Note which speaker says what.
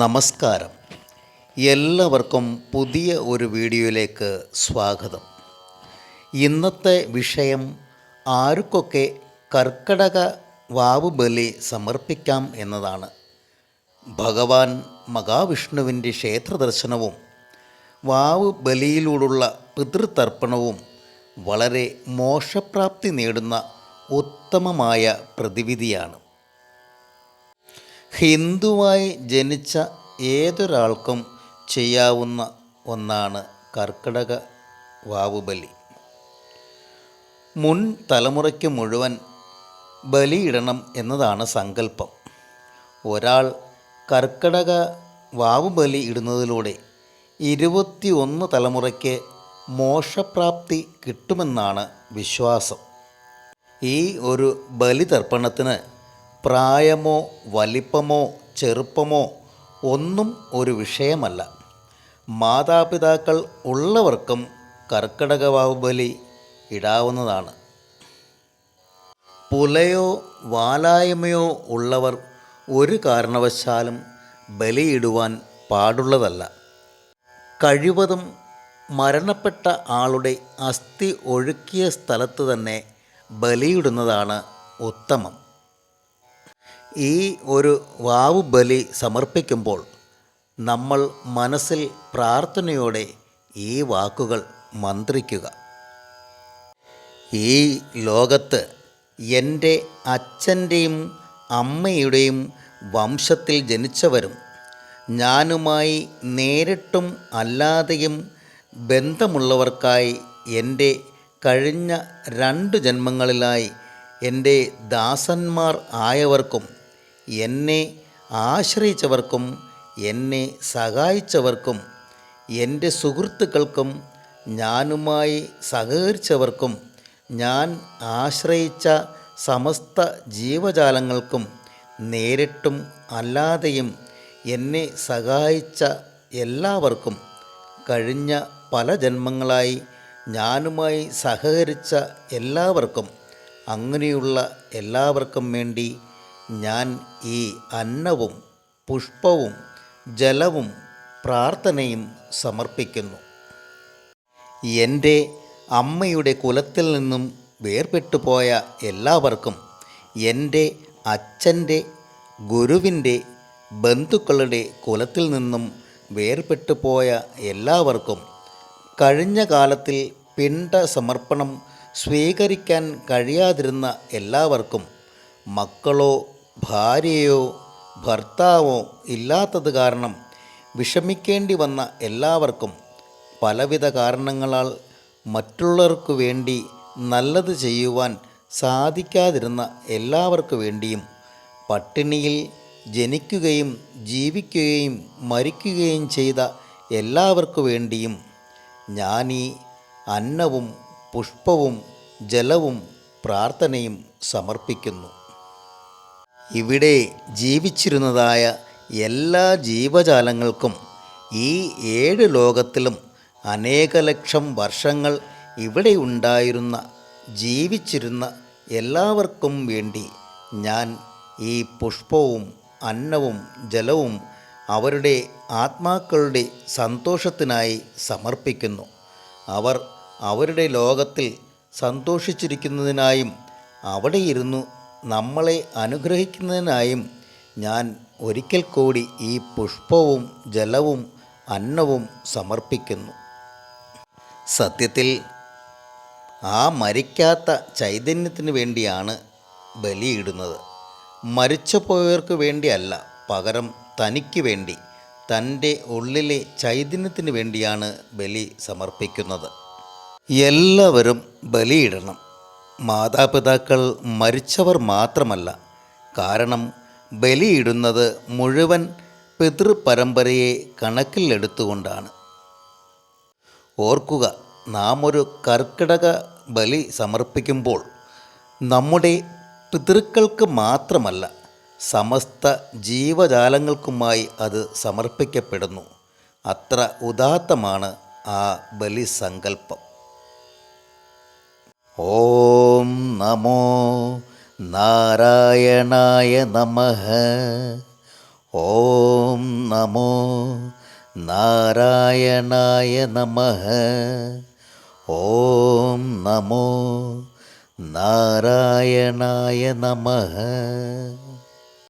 Speaker 1: നമസ്കാരം. എല്ലാവർക്കും പുതിയ ഒരു വീഡിയോയിലേക്ക് സ്വാഗതം. ഇന്നത്തെ വിഷയം ആർക്കൊക്കെ കർക്കടക വാവ് ബലി സമർപ്പിക്കാം എന്നതാണ്. ഭഗവാൻ മഹാവിഷ്ണുവിന്റെ ക്ഷേത്രദർശനവും വാവ് ബലിയിലൂടുള്ള പിതൃതർപ്പണവും വളരെ മോക്ഷപ്രാപ്തി നേടുന്ന ഉത്തമമായ പ്രതിവിധിയാണ്. ഹിന്ദുവായി ജനിച്ച ഏതൊരാൾക്കും ചെയ്യാവുന്ന ഒന്നാണ് കർക്കിടക വാവുബലി. മുൻ തലമുറയ്ക്ക് മുഴുവൻ ബലിയിടണം എന്നതാണ് സങ്കല്പം. ഒരാൾ കർക്കിടക വാവുബലി ഇടുന്നതിലൂടെ ഇരുപത്തി ഒന്ന് തലമുറയ്ക്ക് മോക്ഷപ്രാപ്തി കിട്ടുമെന്നാണ് വിശ്വാസം. ഈ ഒരു ബലിതർപ്പണത്തിന് പ്രായമോ വലിപ്പമോ ചെറുപ്പമോ ഒന്നും ഒരു വിഷയമല്ല. മാതാപിതാക്കൾ ഉള്ളവർക്കും കർക്കിടകവാവ് ബലി ഇടാവുന്നതാണ്. പുലയോ വാലായ്മയോ ഉള്ളവർ ഒരു കാരണവശാലും ബലിയിടുവാൻ പാടുള്ളതല്ല. കഴിവതും മരണപ്പെട്ട ആളുടെ അസ്ഥി ഒഴുക്കിയ സ്ഥലത്ത് തന്നെ ബലിയിടുന്നതാണ് ഉത്തമം. ഈ ഒരു വാവ് ബലി സമർപ്പിക്കുമ്പോൾ നമ്മൾ മനസ്സിൽ പ്രാർത്ഥനയോടെ ഈ വാക്കുകൾ മന്ത്രിക്കുക. ഈ ലോകത്ത് എന്റെ അച്ഛന്റെയും അമ്മയുടെയും വംശത്തിൽ ജനിച്ചവരും ഞാനുമായി നേരിട്ടും അല്ലാതെയും ബന്ധമുള്ളവർക്കായി എന്റെ കഴിഞ്ഞ രണ്ട് ജന്മങ്ങളിലായി എന്റെ ദാസന്മാർ ആയവർക്കും എന്നെ ആശ്രയിച്ചവർക്കും എന്നെ സഹായിച്ചവർക്കും എന്റെ സുഹൃത്തുക്കൾക്കും ഞാനുമായി സഹകരിച്ചവർക്കും ഞാൻ ആശ്രയിച്ച സമസ്ത ജീവജാലങ്ങൾക്കും നേരിട്ടും അല്ലാതെയും എന്നെ സഹായിച്ച എല്ലാവർക്കും കഴിഞ്ഞ പല ജന്മങ്ങളായി ഞാനുമായി സഹകരിച്ച എല്ലാവർക്കും അങ്ങനെയുള്ള എല്ലാവർക്കും വേണ്ടി ഞാൻ ഈ അന്നവും പുഷ്പവും ജലവും പ്രാർത്ഥനയും സമർപ്പിക്കുന്നു. എന്റെ അമ്മയുടെ കുലത്തിൽ നിന്നും വേർപെട്ടു പോയ എല്ലാവർക്കും എന്റെ അച്ഛന്റെ ഗുരുവിന്റെ ബന്ധുക്കളുടെ കുലത്തിൽ നിന്നും വേർപെട്ടു പോയ എല്ലാവർക്കും കഴിഞ്ഞ കാലത്തിൽ പിണ്ട സമർപ്പണം സ്വീകരിക്കാൻ കഴിയാതിരുന്ന എല്ലാവർക്കും മക്കളോ ഭാര്യയോ ഭർത്താവോ ഇല്ലാത്തത് കാരണം വിഷമിക്കേണ്ടി വന്ന എല്ലാവർക്കും പലവിധ കാരണങ്ങളാൽ മറ്റുള്ളവർക്കു വേണ്ടി നല്ലത് ചെയ്യുവാൻ സാധിക്കാതിരുന്ന എല്ലാവർക്കു വേണ്ടിയും പട്ടിണിയിൽ ജനിക്കുകയും ജീവിക്കുകയും മരിക്കുകയും ചെയ്ത എല്ലാവർക്കു വേണ്ടിയും ഞാനീ അന്നവും പുഷ്പവും ജലവും പ്രാർത്ഥനയും സമർപ്പിക്കുന്നു. ഇവിടെ ജീവിച്ചിരുന്നതായ എല്ലാ ജീവജാലങ്ങൾക്കും ഈ ഏഴ് ലോകത്തിലും അനേക ലക്ഷം വർഷങ്ങൾ ഇവിടെ ഉണ്ടായിരുന്ന ജീവിച്ചിരുന്ന എല്ലാവർക്കും വേണ്ടി ഞാൻ ഈ പുഷ്പവും അന്നവും ജലവും അവരുടെ ആത്മാക്കളുടെ സന്തോഷത്തിനായി സമർപ്പിക്കുന്നു. അവർ അവരുടെ ലോകത്തിൽ സന്തോഷിച്ചിരിക്കുന്നതിനായും അവിടെ ഇരുന്നു നമ്മളെ അനുഗ്രഹിക്കുന്നതിനായും ഞാൻ ഒരിക്കൽ കൂടി ഈ പുഷ്പവും ജലവും അന്നവും സമർപ്പിക്കുന്നു. സത്യത്തിൽ ആ മരിക്കാത്ത ചൈതന്യത്തിന് വേണ്ടിയാണ് ബലിയിടുന്നത്. മരിച്ചുപോയവർക്ക് വേണ്ടിയല്ല പകരം തനിക്ക് വേണ്ടി തന്റെ ഉള്ളിലെ ചൈതന്യത്തിന് വേണ്ടിയാണ് ബലി സമർപ്പിക്കുന്നത്. എല്ലാവരും ബലിയിടണം. മാതാപിതാക്കൾ മരിച്ചവർ മാത്രമല്ല കാരണം ബലിയിടുന്നത് മുഴുവൻ പിതൃപരമ്പരയെ കണക്കിലെടുത്തുകൊണ്ടാണ്. ഓർക്കുക നാം ഒരു കർക്കിടക ബലി സമർപ്പിക്കുമ്പോൾ നമ്മുടെ പിതൃക്കൾക്ക് മാത്രമല്ല സമസ്ത ജീവജാലങ്ങൾക്കുമായി അത് സമർപ്പിക്കപ്പെടുന്നു. അത്ര ഉദാത്തമാണ് ആ ബലിസങ്കല്പം. ഓം നമോ നാരായണായ നമഃ. ഓം നമോ നാരായണായ നമഃ. ഓം നമോ നാരായണായ നമഃ.